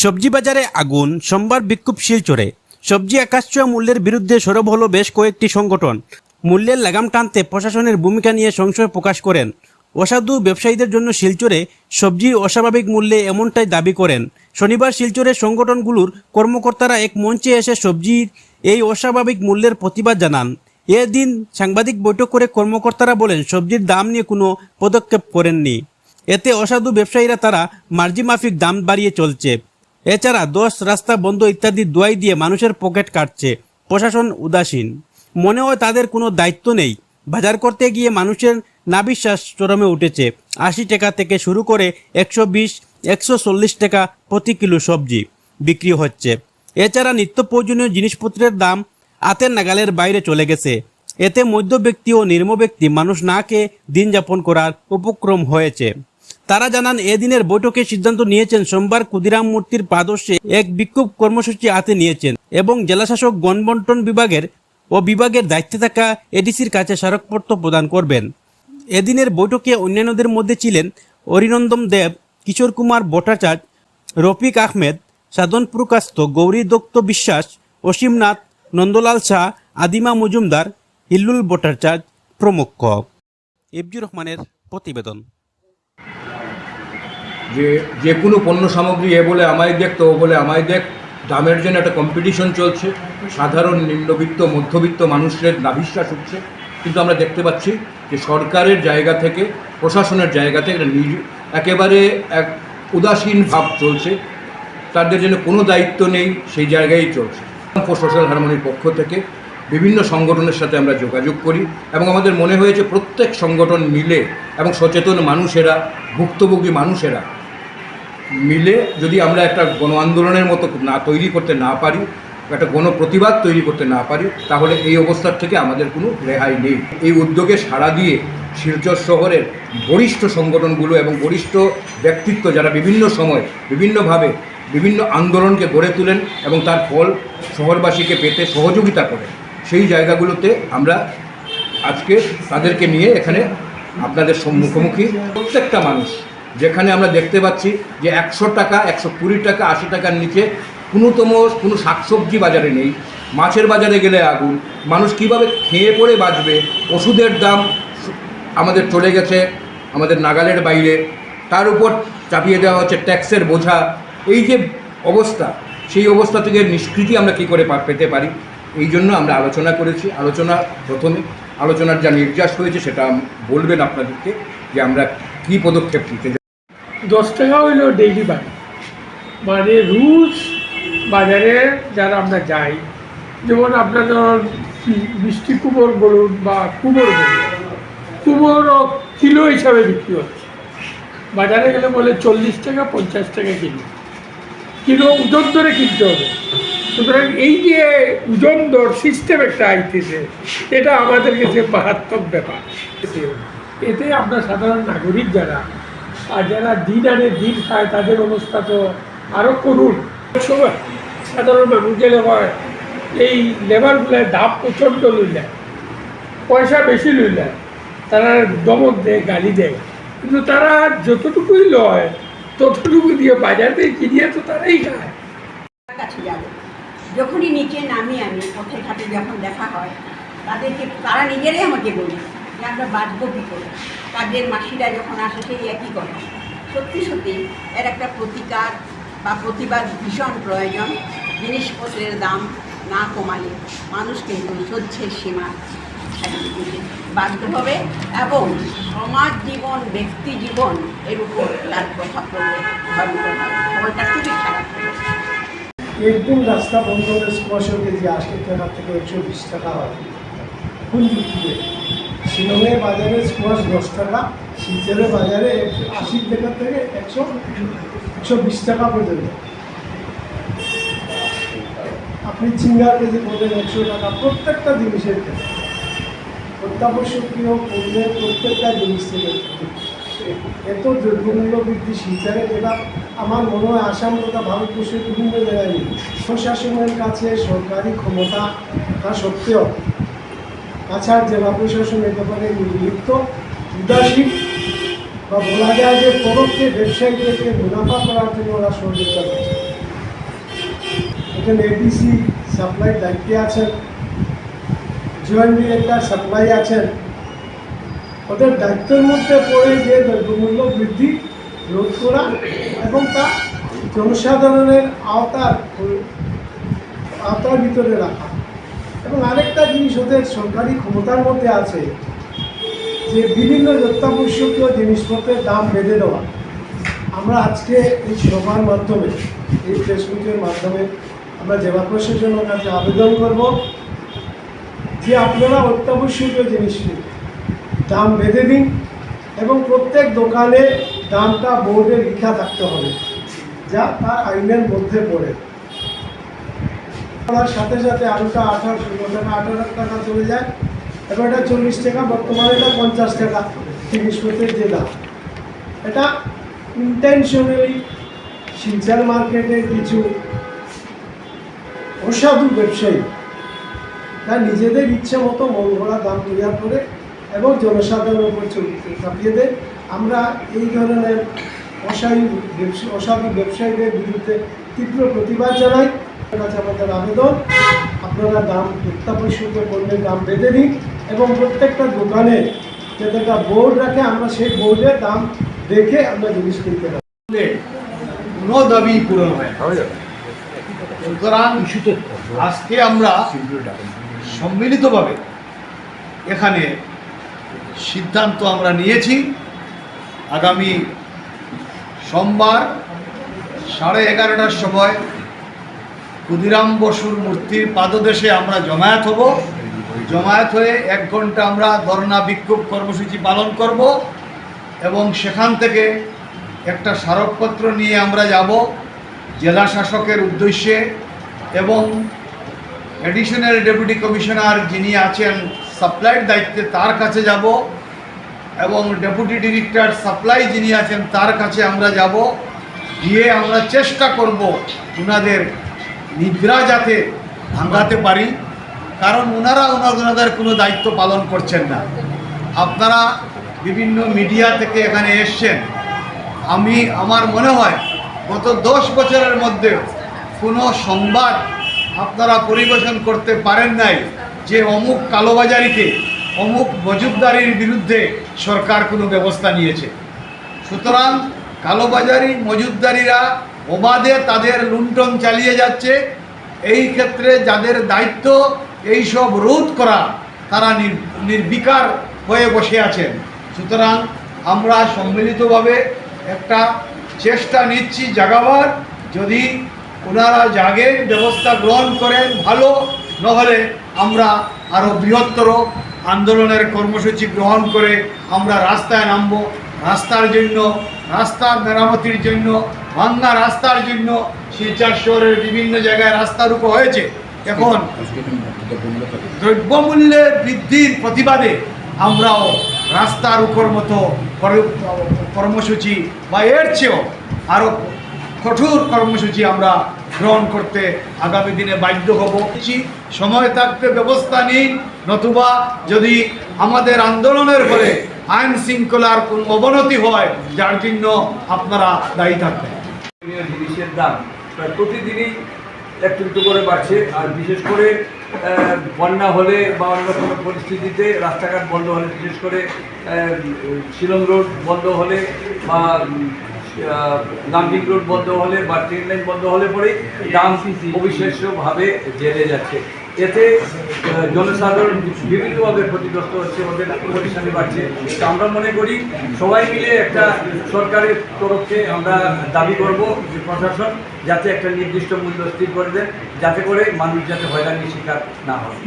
সবজি বাজারে আগুন, সোমবার বিক্ষোভ শিলচরে। সবজি আকাশছোঁয়া মূল্যের বিরুদ্ধে সরব হলো বেশ কয়েকটি সংগঠন। মূল্যের লাগাম টানতে প্রশাসনের ভূমিকা নিয়ে সংশয় প্রকাশ করেন। অসাধু ব্যবসায়ীদের জন্য শিলচরে সবজির অস্বাভাবিক মূল্যে এমনটাই দাবি করেন। শনিবার শিলচরের সংগঠনগুলোর কর্মকর্তারা এক মঞ্চে এসে সবজির এই অস্বাভাবিক মূল্যের প্রতিবাদ জানান। এদিন সাংবাদিক বৈঠক করে কর্মকর্তারা বলেন, সবজির দাম নিয়ে কোনো পদক্ষেপ করেননি। এতে অসাধু ব্যবসায়ীরা তারা মার্জি মাফিক দাম বাড়িয়ে চলছে। এছাড়া দোষ, রাস্তা, বন্ধ ইত্যাদি দোয়াই দিয়ে মানুষের পকেট কাটছে। প্রশাসন উদাসীন। মনে হয় তাদের কোনো দায়িত্ব নেই। বাজার করতে গিয়ে মানুষের নাবিশ্বাস চরমে উঠেছে। আশি টাকা থেকে শুরু করে একশো বিশ, একশো চল্লিশ টাকা প্রতি কিলো সবজি বিক্রি হচ্ছে। এছাড়া নিত্য প্রয়োজনীয় জিনিসপত্রের দাম আতের নাগালের বাইরে চলে গেছে। এতে মধ্য ব্যক্তি ও নির্ম ব্যক্তি মানুষ না খেয়ে দিন যাপন করার উপক্রম হয়েছে। তারা জানান, এদিনের বৈঠকে সিদ্ধান্ত নিয়েছেন সোমবার ক্ষুদিরাম মূর্তির পাদর্শে এক বিক্ষোভ কর্মসূচি হাতে নিয়েছেন এবং জেলাশাসক গণবন্টন বিভাগের ও বিভাগের দায়িত্বে থাকা এডিসির কাছে স্মারকপত্র প্রদান করবেন। এদিনের বৈঠকে অন্যান্যদের মধ্যে ছিলেন অরিনন্দম দেব, কিশোর কুমার ভট্টাচার্য, রফিক আহমেদ, সাধন প্রকাস্ত, গৌরী দত্ত বিশ্বাস অসীমনাথ নন্দলাল শাহ আদিমা মজুমদার, হিল্লুল ভট্টাচার্য প্রমুখ। ইবজুর রহমানের প্রতিবেদন। যে যে কোনো পণ্য সামগ্রী এ বলে আমায় দেখ, তো বলে আমায় দেখ, দামের জন্য একটা কম্পিটিশন চলছে। সাধারণ নিম্নবিত্ত, মধ্যবিত্ত মানুষের নাভিশ্বাস উঠছে। কিন্তু আমরা দেখতে পাচ্ছি যে সরকারের জায়গা থেকে, প্রশাসনের জায়গা থেকে নিজ, একেবারে এক উদাসীন ভাব চলছে। তাদের জন্য কোনো দায়িত্ব নেই, সেই জায়গায় চলছে। সোশ্যাল হারমোনির পক্ষ থেকে বিভিন্ন সংগঠনের সাথে আমরা যোগাযোগ করি এবং আমাদের মনে হয়েছে প্রত্যেক সংগঠন মিলে এবং সচেতন মানুষেরা, ভুক্তভোগী মানুষেরা মিলে যদি আমরা একটা গণ আন্দোলনের মতো না তৈরি করতে না পারি, একটা গণ প্রতিবাদ তৈরি করতে না পারি, তাহলে এই অবস্থার থেকে আমাদের কোনো রেহাই নেই। এই উদ্যোগে সাড়া দিয়ে শিলচর শহরের বরিষ্ঠ সংগঠনগুলো এবং বরিষ্ঠ ব্যক্তিত্ব যারা বিভিন্ন সময় বিভিন্নভাবে বিভিন্ন আন্দোলনকে গড়ে তোলেন এবং তার ফল শহরবাসীকে পেতে সহযোগিতা করেন, সেই জায়গাগুলোতে আমরা আজকে তাদেরকে নিয়ে এখানে আপনাদের সম্মুখোমুখি। প্রত্যেকটা মানুষ যেখানে আমরা দেখতে পাচ্ছি যে একশো টাকা, একশো কুড়ি টাকা, আশি টাকার নিচে কোনোতম কোনো শাকসবজি বাজারে নেই। মাছের বাজারে গেলে আগুন। মানুষ কীভাবে খেয়ে পড়ে বাঁচবে? ওষুধের দাম আমাদের চলে গেছে, আমাদের নাগালের বাইরে। তার উপর চাপিয়ে দেওয়া হচ্ছে ট্যাক্সের বোঝা। এই যে অবস্থা, সেই অবস্থা থেকে নিষ্কৃতি আমরা কী করে পেতে পারি? এই জন্য আমরা আলোচনা করেছি। আলোচনা প্রথমে, আলোচনার যা নির্যাস হয়েছে সেটা বলবেন আপনাদেরকে যে আমরা কী পদক্ষেপ নিতে দশ টাকা হইল ডেইলি বাজার মানে রুজ বাজারে যারা আমরা যাই, যেমন আপনার ধরুন মিষ্টি কুমোর বলুন বা কুমোর বলুন কুমোরও কিলো হিসাবে বিক্রি হচ্ছে। বাজারে গেলে বলে চল্লিশ টাকা, পঞ্চাশ টাকা কিলো। কিলো ওজন ধরে কিনতে হবে। সুতরাং এই যে ওজন দর সিস্টেম একটা আইতেছে এটা আমাদের কাছে মারাত্মক ব্যাপার। এতে আমরা সাধারণ নাগরিক যারা আর যারা দিন আনে দিন খায়, তাদের অবস্থা তো আরও করুন সময় সাধারণ মানুষ হয়, এই লেবারগুলোর দাম প্রচণ্ড লইলেন পয়সা বেশি লইলেন তারা দমক দেয়, গালি দেয়। কিন্তু তারা যতটুকুই লয়, ততটুকু দিয়ে বাজার থেকে কিনিয়ে তো তারাই খায়। কাছে যাব। যখনই নিচে নামি আমি পথে ঘাটে যখন দেখা হয়, তাদেরকে, তারা নিজেরাই আমাকে বলে যে আমরা বাঁচবো কী করে? কাজের মাসিরা যখন আসে, সেই একই কথা। সত্যি সত্যি, এর একটা প্রতিকার বা প্রতিবাদ ভীষণ প্রয়োজন। জিনিসপত্রের দাম না কমালে মানুষ কিন্তু সহ্যের সীমা বাধ্য হবে এবং সমাজ জীবন, ব্যক্তি জীবন এর উপর তার প্রভাব পড়বে খবরটা খুবই খারাপ। একদিন রাস্তা বন্ধ হলে স্কোয়াশের কেজি আশি টাকা থেকে একশো বিশ টাকা হয়। ফুল বিক্রি। শিলংয়ের বাজারে স্কোয়াশ দশ টাকা শিলচরের বাজারে আশি টাকা থেকে একশো একশো বিশ টাকা পর্যন্ত। আপনি চিঙ্গার কেজি বললেন একশো টাকা প্রত্যেকটা জিনিসের। অত্যাবশ্যকীয় পণ্যের প্রত্যেকটা জিনিস থেকে। এত দ্রব্যমূল্য বৃদ্ধি শিলচরে যেটা আমার মনে হয় আসাম তথা ভারতবর্ষের বিভিন্ন জায়গায় নেই। প্রশাসনের কাছে সরকারি ক্ষমতা তা সত্ত্বেও কাছাড় জেলা প্রশাসন ব্যাপারে নির্লিপ্ত উদাসীন বা বলা যায় যে পরোক্ষে ব্যবসায়ীদেরকে মুনাফা করার জন্য ওরা সহযোগিতা করছে। এখানে এডিসি সাপ্লাই দায়িত্বে আছেন জয়েন্ট ডিরেক্টর সাপ্লাই আছেন। ওদের দায়িত্বের মধ্যে পড়ে যে দ্রব্যমূল্য বৃদ্ধি রোধ করা এবং তা জনসাধারণের আওতার আওতার ভিতরে রাখা। এবং আরেকটা জিনিস ওদের সরকারি ক্ষমতার মধ্যে আছে, যে বিভিন্ন অত্যাবশ্যকীয় জিনিসপত্রের দাম বেঁধে দেওয়া। আমরা আজকে এই সভার মাধ্যমে, এই ফেসবুকের মাধ্যমে আমরা জেলা প্রশাসনের কাছে আবেদন করব যে আপনারা অত্যাবশ্যকীয় জিনিসটি দাম বেঁধে দিন এবং প্রত্যেক দোকানে দামটা বোর্ডে লেখা থাকতে হবে, যা তার আইনের মধ্যে পড়ে। তার সাথে সাথে আলুটা আঠারো টাকা আঠারো টাকা চলে যায়। এবার এটা চল্লিশ টাকা, বর্তমানে এটা পঞ্চাশ টাকা জিনিসপত্রের যে দাম। এটা ইন্টেনশনালি শিলচর মার্কেটের কিছু অসাধু ব্যবসায়ী, তারা নিজেদের ইচ্ছে মতো মন গড়া দাম তৈরি করে এবং জনসাধারণের উপর চরিত্র চাপিয়ে দেয়। আমরা এই ধরনের অসাধু ব্যবসা অসাধু ব্যবসায়ীদের বিরুদ্ধে তীব্র প্রতিবাদ জানাই। আপনারা দাম অত্যাবশ্যক পণ্যের দাম বেঁধে দিন এবং প্রত্যেকটা দোকানে একটা বোর্ড রাখে, আমরা সেই বোর্ডের দাম দেখে আমরা জিনিস কিনতে পারি। কোনো দাবি পূরণ হয়। সুতরাং আজকে আমরা সম্মিলিতভাবে এখানে সিদ্ধান্ত আমরা নিয়েছি। আগামী সোমবার সাড়ে এগারোটার সময় ক্ষুদিরাম বসুর মূর্তির পাদদেশে আমরা জমায়েত হব। জমায়েত হয়ে এক ঘণ্টা আমরা ধর্ণা বিক্ষোভ কর্মসূচি পালন করব এবং সেখান থেকে একটা স্মারকপত্র নিয়ে আমরা যাব জেলা শাসকের উদ্দেশ্যে এবং অ্যাডিশনাল ডেপুটি কমিশনার যিনি আছেন সাপ্লাইয়ের দায়িত্বে তার কাছে যাব এবং ডেপুটি ডিরেক্টর সাপ্লাই যিনি আছেন তার কাছে আমরা যাব। গিয়ে আমরা চেষ্টা করব ওনাদের নিদ্রা যাতে ভাঙাতে পারি, কারণ ওনারা ওনাদের কোনো দায়িত্ব পালন করছেন না। আপনারা বিভিন্ন মিডিয়া থেকে এখানে এসছেন। আমি, আমার মনে হয় গত দশ বছরের মধ্যে কোনো সংবাদ আপনারা পরিবেশন করতে পারেন নাই যে অমুক কালোবাজারিকে, অমুক মজুবদারির বিরুদ্ধে সরকার কোনো ব্যবস্থা নিয়েছে। সুতরাং কালোবাজারি মজুদদারিরা অবাধে তাদের লুণ্ঠন চালিয়ে যাচ্ছে। এই ক্ষেত্রে যাদের দায়িত্ব, এই সব রোধ করা, তারা নির্বিকার হয়ে বসে আছেন। সুতরাং আমরা সম্মিলিতভাবে একটা চেষ্টা নিচ্ছি জাগাবার। যদি ওনারা জাগেন, ব্যবস্থা গ্রহণ করেন ভালো, নহলে আমরা আরও বৃহত্তর আন্দোলনের কর্মসূচি গ্রহণ করে আমরা রাস্তায় নামব। রাস্তার জন্য, রাস্তার মেরামতির জন্য ভাঙ্গা রাস্তার জন্য শিলচর শহরের বিভিন্ন জায়গায় রাস্তা রূপ হয়েছে। এখন দ্রব্যমূল্যের বৃদ্ধির প্রতিবাদে আমরাও রাস্তার উপর মতো কর্মসূচি বা এর চেয়েও আরও কঠোর কর্মসূচি আমরা গ্রহণ করতে আগামী দিনে বাধ্য হব। সময় থাকতে ব্যবস্থা নিন, নতুবা যদি আমাদের আন্দোলনের ফলে আইন শৃঙ্খলার কোনো অবনতি হয় যার জন্য আপনারা দায়ী থাকবেন। জিনিসের দাম প্রায় প্রতিদিনই একটু একটু করে বাড়ছে আর বিশেষ করে বন্যা হলে বা অন্য কোনো পরিস্থিতিতে রাস্তাঘাট বন্ধ হলে বিশেষ করে শিলং রোড বন্ধ হলে বা গান্ধী রোড বন্ধ হলে বা ট্রেন লাইন বন্ধ হলে পরে দাম অবিশ্বাস্যভাবে জেনে যাচ্ছে। এতে জনসাধারণ বিভিন্নভাবে ক্ষতিগ্রস্ত হচ্ছে ওদের পরিশানি বাড়ছে। তো আমরা মনে করি, সবাই মিলে একটা সরকারের তরফে আমরা দাবি করব যে প্রশাসন যাতে একটা নির্দিষ্ট মূল্য স্থির করে দেন, যাতে করে মানুষ যাতে হয়রানির শিকার না হয়।